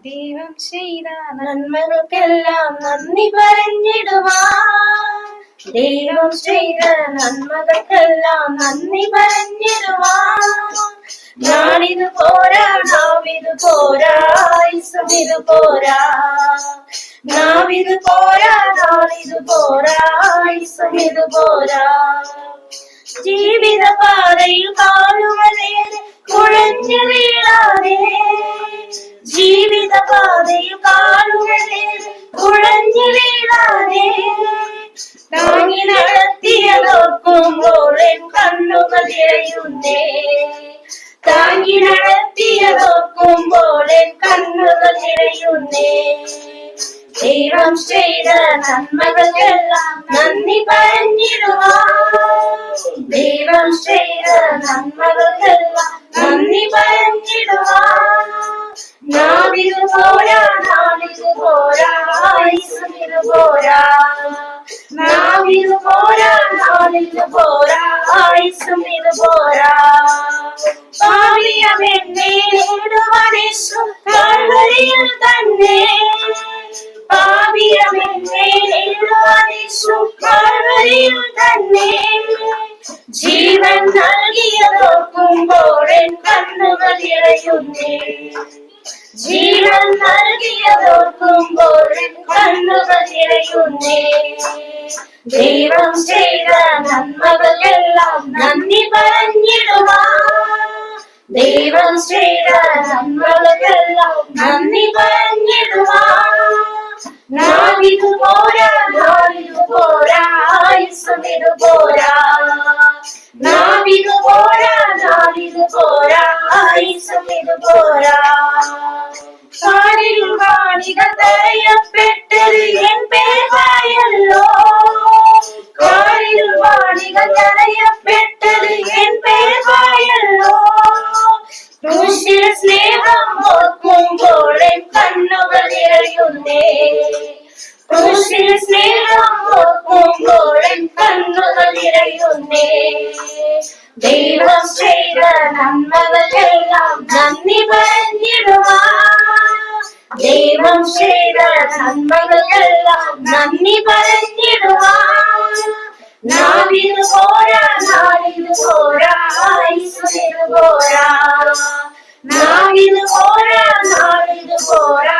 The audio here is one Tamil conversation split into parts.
ദൈവം ചെയ്ത നന്മകൾക്കെല്ലാം നന്ദി പറഞ്ഞിടുവാ ദൈവം ചെയ്ത നന്മകൾക്കെല്ലാം നന്ദി പറഞ്ഞിടുവാ ഞാനിത് പോരാ നാം ഇത് പോരാ ഇത് പോരാ നാം ഇത് പോരാ നാളിത് പോരാ ഇത് പോരാ ജീവിത പാതയിൽ കാലുകളേറെ കുഴഞ്ഞു വീഴാതെ ജീവിത പാതയിൽ കാണുകളെ കുഴഞ്ഞു വീഴാതെ. താങ്ങി നടത്തിയ നോക്കുമ്പോൾ കണ്ണുകൾ ഇഴയുന്നേ താങ്ങി നടത്തിയതോർക്കുമ്പോൾ ദൈവം ചെയ്ത നന്മകൾക്കെല്ലാം നന്ദി പറഞ്ഞിടുവാൻ ദൈവം ചെയ്ത നന്മകൾക്കെല്ലാം നന്ദി പറഞ്ഞിടുവാൻ നാവിതു എൻ കണ്ണുകൾ ഇറയുന്നേ. ജീവൻ നൽകിയതോർക്കുമ്പോൾ എൻ കണ്ണുകൾ ഇറയുന്നേ. ദൈവം ചെയ്ത നന്മകളെല്ലാം നന്ദി പറഞ്ഞിടുവാൻ ദൈവം ചെയ്ത നന്മകളെല്ലാം നന്ദി പറഞ്ഞിടുവാൻ നാവിതു പോരാ നാവിതു പോരാ ആയുസ്സമിതു പോരാ. നാവിതു പോരാ இது போரா ஆயுசம் இது போரா காடில் காணிகள் பெற்றது என் பேர் வாயல்லோ நன்மைகளெல்லாம் நன்மை பயந்திடுவான் தெய்வம் செய்த நன்மைகளெல்லாம் நன்மை பயந்திடுவான் நாம் இது போரா நான் இது போரா ஐஸ்வரிது போரா நாம் இது போரா நான் இது போரா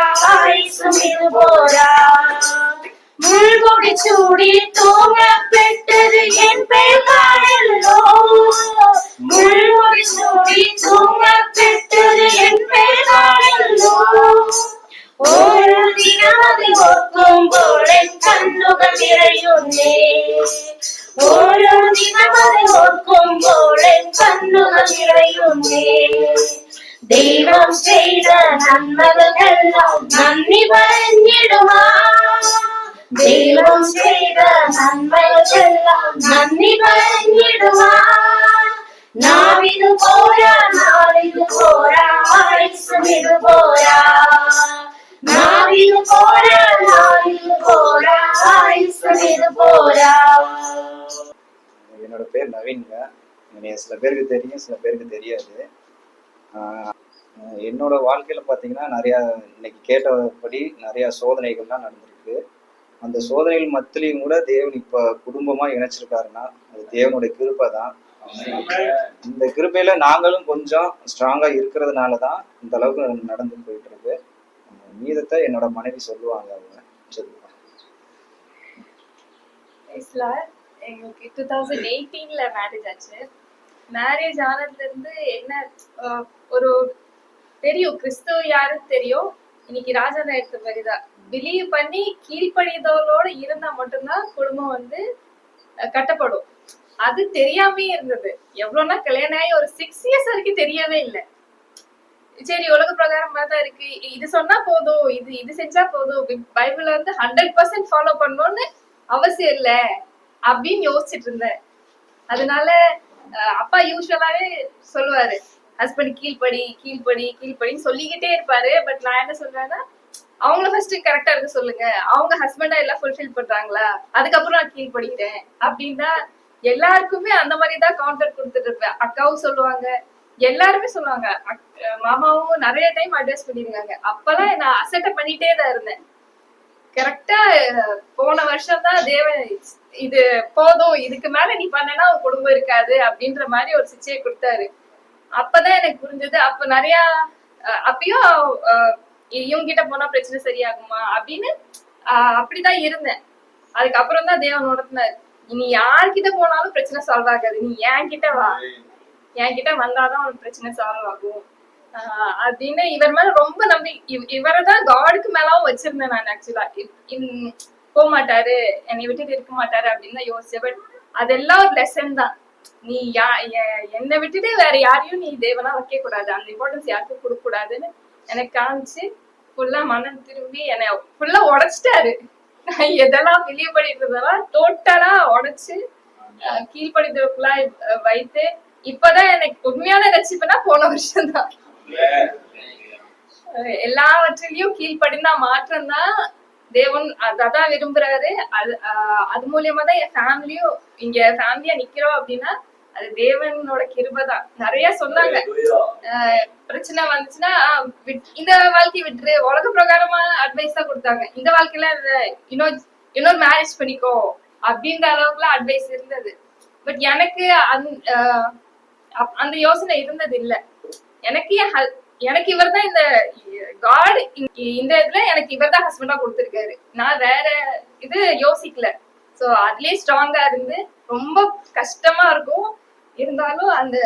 ஐஸ்வரிது போரா முள்கொடி சூடி தூங்க பெற்றது என் பேர் காடலோ തൂങ്ങപ്പെട്ടത് എൻ പേർക്കായല്ലോ ഓരോ ദിനമതി ഓർക്കുമ്പോൾ എൻ കണ്ണുകൾ നിറയുന്നേ. ഓരോ ദിനമതി ഓർക്കുമ്പോൾ എൻ കണ്ണുകൾ നിറയുന്നേ. ദൈവം ചെയ്ത നന്മകളെല്ലാം നന്ദി പറഞ്ഞിടുവാൻ ദൈവം ചെയ്ത നന്മകളെല്ലാം നന്ദി പറഞ്ഞിടുവാൻ என்னோட பேர் நவீன்கா என்னைய சில பேருக்கு தெரியும் சில பேருக்கு தெரியாது. என்னோட வாழ்க்கையில் பார்த்தீங்கன்னா நிறையா இன்னைக்கு கேட்டபடி நிறையா சோதனைகள்லாம் நடந்திருக்கு. அந்த சோதனைகள் மத்திலையும் கூட தேவன் இப்போ குடும்பமாக இணைச்சிருக்காருன்னா அது தேவனுடைய கிருப்பை தான். இந்த கிருபையில நாங்களும் கொஞ்சம் ஸ்ட்ராங்கா இருக்கிறதுனால தான் இந்த அளவுக்கு நடந்து போயிட்டு இருக்கு மீதத்தை என்னோட மனைவி சொல்லுவாங்க அவங்க. சொல்லுவாங்க எங்களுக்கு டூ தௌசண்ட் எயிட்டீன்ல மேரேஜ் ஆச்சு. மேரேஜ் ஆனதுலேருந்து என்ன ஒரு தெரியும். கிறிஸ்துவ யாருன்னு தெரியும். இன்னைக்கு ராஜா எடுத்த மாதிரிதான் பிலீவ் பண்ணி கீழ்ப்படிதவளோட இருந்தா மட்டும்தான் குடும்பம் வந்து கட்டப்படும். அது தெரியாமே இருந்தது. எவ்வளவுனா கல்யாணம் ஆகி ஒரு சிக்ஸ் இயர்ஸ் வரைக்கும் தெரியவே இல்லை. சரி உலக பிரகாரமா தான் இருக்கு. இது சொன்னா போதும். இது இது செஞ்சா போதும். பைபிள் வந்து ஹண்ட்ரட் பர்சன்ட் ஃபாலோ பண்ணணும்னு அவசியம் இல்ல அப்படின்னு யோசிச்சுட்டு இருந்தேன். அதனால அஹ், அப்பா யூஸ்வலாவே சொல்லுவாரு ஹஸ்பண்ட் கீழ்படி கீழ்படி கீழ்ப்படின்னு சொல்லிக்கிட்டே இருப்பாரு. பட் நான் என்ன சொல்றேன்னா அவங்கள ஃபர்ஸ்ட் கரெக்டா இருக்க சொல்லுங்க. அவங்க ஹஸ்பண்டா எல்லாம் ஃபுல்ஃபில் பண்றாங்களா? அதுக்கப்புறம் நான் கீழ்ப்படிக்கிறேன். அப்படின்னா எல்லாருக்குமே அந்த மாதிரி தான் கவுண்டர் கொடுத்துட்டு இருப்பேன் அக்காவும் சொல்லுவாங்க. எல்லாருமே சொல்லுவாங்க. அக்- மாமாவும் நிறைய டைம் அட்வைஸ் பண்ணிருக்காங்க அப்பெல்லாம் நான் அசட்டை பண்ணிட்டே தான் இருந்தேன். கரெக்டா போன வருஷம் தான் தேவன் இது போதும் இதுக்கு மேல நீ பண்ணனா உன் குடும்பம் இருக்காது அப்படின்ற மாதிரி ஒரு சிச்சையை கொடுத்தாரு. அப்பதான் எனக்கு புரிஞ்சது. அப்ப நிறைய அஹ், அப்பயும் அஹ், இவங்க கிட்ட போனா பிரச்சனை சரியாகுமா அப்படின்னு அப்படிதான் இருந்தேன். அதுக்கப்புறம் தான் தேவன் உணர்த்தினார். நீ யார்கிட்ட போனாலும் பிரச்சனை சால்வ் ஆகாது. நீ என் கிட்ட வா என்கிட்ட வந்தாதான் உனக்கு பிரச்சனை சால்வ் ஆகும். அப்படின்னு இவர் மேல ரொம்ப நம்பி இவ- இவரை தான் காடுக்கு மேலவும் வச்சிருந்தேன் நான் ஆக்சுவலா போக மாட்டாரு என்னை விட்டுட்டு இருக்க மாட்டாரு அப்படின்னு தான் யோசிச்சேன். பட் அதெல்லாம் ஒரு லெசன் தான். நீ யா என்னை விட்டுட்டு வேற யாரையும் நீ தேவனா வைக்க கூடாது அந்த இம்பார்ட்டன்ஸ் யாருக்கும் கொடுக்க கூடாதுன்னு எனக்கு காமிச்சு ஃபுல்லா மனம் திரும்பி என்னை ஃபுல்லா உடைச்சிட்டாரு. எதெல்லாம் வெளியே பண்ணிட்டு இருந்ததெல்லாம் டோட்டலா உடைச்சு அஹ் வைத்து இப்பதான் எனக்கு உண்மையான ரசிப்புனா போன வருஷம் தான் எல்லாவற்றிலையும் கீழ்ப்படினா மாற்றம் தான் தேவன் அதான் விரும்புறாரு. அது அது மூலியமா தான் என் ஃபேமிலியும் இங்க ஃபேமிலியா நிக்கிறோம் அப்படின்னா அது தேவனோட கிருபை தான் நிறைய சொன்னாங்க. பிரச்சனை வந்துச்சுன்னா இந்த வாழ்க்கை விட்டுரு. உலக பிரகாரமா அட்வைஸ் தான் கொடுத்தாங்க. இந்த வாழ்க்கையில இன்னொரு இன்னொரு மேரேஜ் பண்ணிக்கோ அப்படின்ற அளவுக்குலாம் அட்வைஸ் இருந்தது. பட் எனக்கு அந்த யோசனை இருந்தது இல்ல. எனக்கு எனக்கு இவர் தான் இந்த காட் இந்த இதுல எனக்கு இவர் தான் ஹஸ்பண்டா கொடுத்துருக்காரு. நான் வேற இது யோசிக்கல. சோ அதுலயே ஸ்ட்ராங்கா இருந்து ரொம்ப கஷ்டமா இருக்கும். இருந்தாலும் அந்த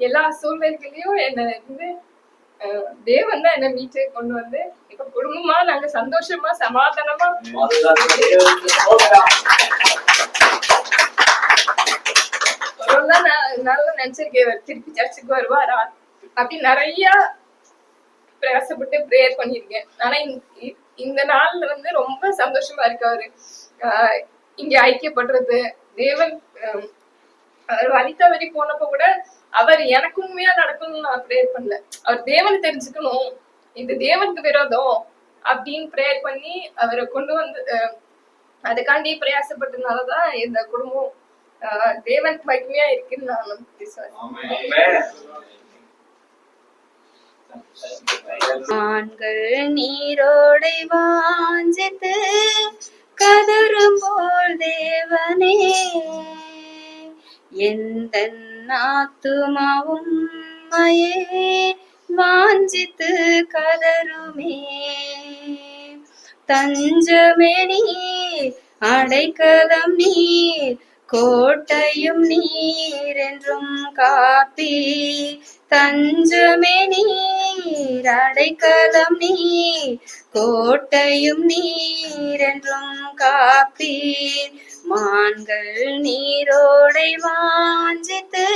எல்லா சூழ்நிலைகளையும் என்ன வந்து தேவன் தான் என்ன மீட்டு கொண்டு வந்து இப்ப குடும்பமா நாங்க சந்தோஷமா சமாதானமா? நான் நல்லா நினைச்சிருக்கேன். திருப்பி சர்ச்சுக்கு வருவாரா? அப்படி நிறைய பிரயாசப்பட்டு ப்ரேயர் பண்ணியிருக்கேன் ஆனா இந்த- இந்த நாள்ல வந்து ரொம்ப சந்தோஷமா இருக்காரு ஆஹ் இங்க ஐக்கியப்படுறது. தேவன் ஆஹ் அவர் போனப்ப கூட அவர் எனக்கு உண்மையா நடக்கணும்னு நான் ப்ரேயர் பண்ணல. அவர் தேவனை தெரிஞ்சுக்கணும். இது தேவனுக்கு விரோதம் அப்படின்னு ப்ரேயர் பண்ணி அவரை கொண்டு வந்து அதுக்காண்டி பிரயாசப்பட்டதுனாலதான் இந்த குடும்பம் ஆஹ் தேவனுக்கு மகிமையா இருக்குன்னு நான் விசுவாசிக்கிறேன் ஆண்கள் நீரோடை வாஞ்சித்து கதறும் போல் தேவனே. எந்த ஆத்துமாவும் மயே வாஞ்சித்து கதருமே தஞ்சமே நீர் அடைக்கலம் நீர் கோட்டையும் நீர் என்றும் காப்பி தஞ்சமே நீர் நீர் அடைக்கலம் நீர் கோட்டையும் நீர் என்றும் காப்பீர். மான்கள் நீரோடை வாஞ்சித்து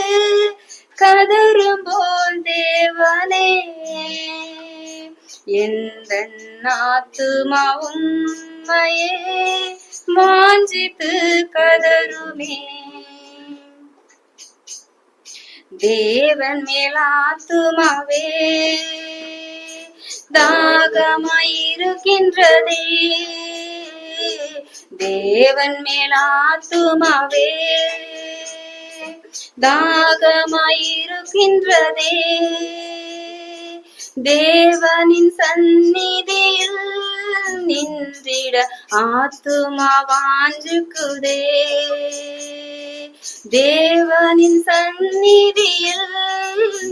கதரும் போல் தேவனே. எந்த நாத்துமாவும் மயே வாஞ்சித்து கதருமே தேவன் மேலாத்துமாவே. தாகமாயிருக்கின்றதே. தேவன் மேலாத்துமாவே. தாகமாயிருக்கின்றதே. தேவனின் சந்நிதியில் நின்றிட ஆத்துமா வாஞ்சுக்குதே. தேவனின் சந்நிதியில்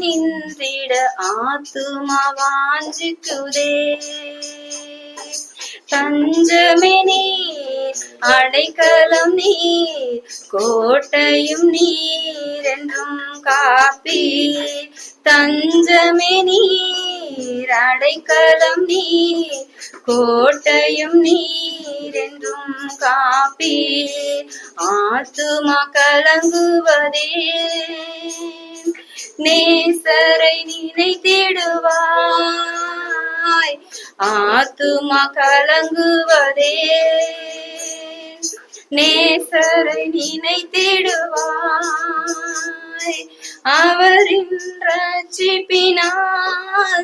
நின்றிட ஆத்துமா வாஞ்சிக்குதே தஞ்சமே நீர் அடைக்கலம் நீர் கோட்டையும் நீர் என்றும் காப்பி தஞ்சமே நீர் அடைக்கலம் நீர் கோட்டையும் நீர் என்றும் காப்பி ஆத்துமா கலங்குவதே நேசரை நினைத்திடுவார். நாய் ஆத்துமா கலங்குவதே. நேசரை நினைத்திடுவாய். அவரின் ரட்சிப்பினால்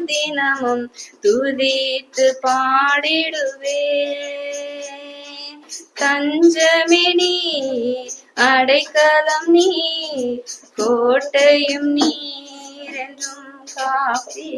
தினமும் துதித்து பாடிடுவே தஞ்சமினி அடைக்கலம் நீ கோட்டையும் நீர் காப்பி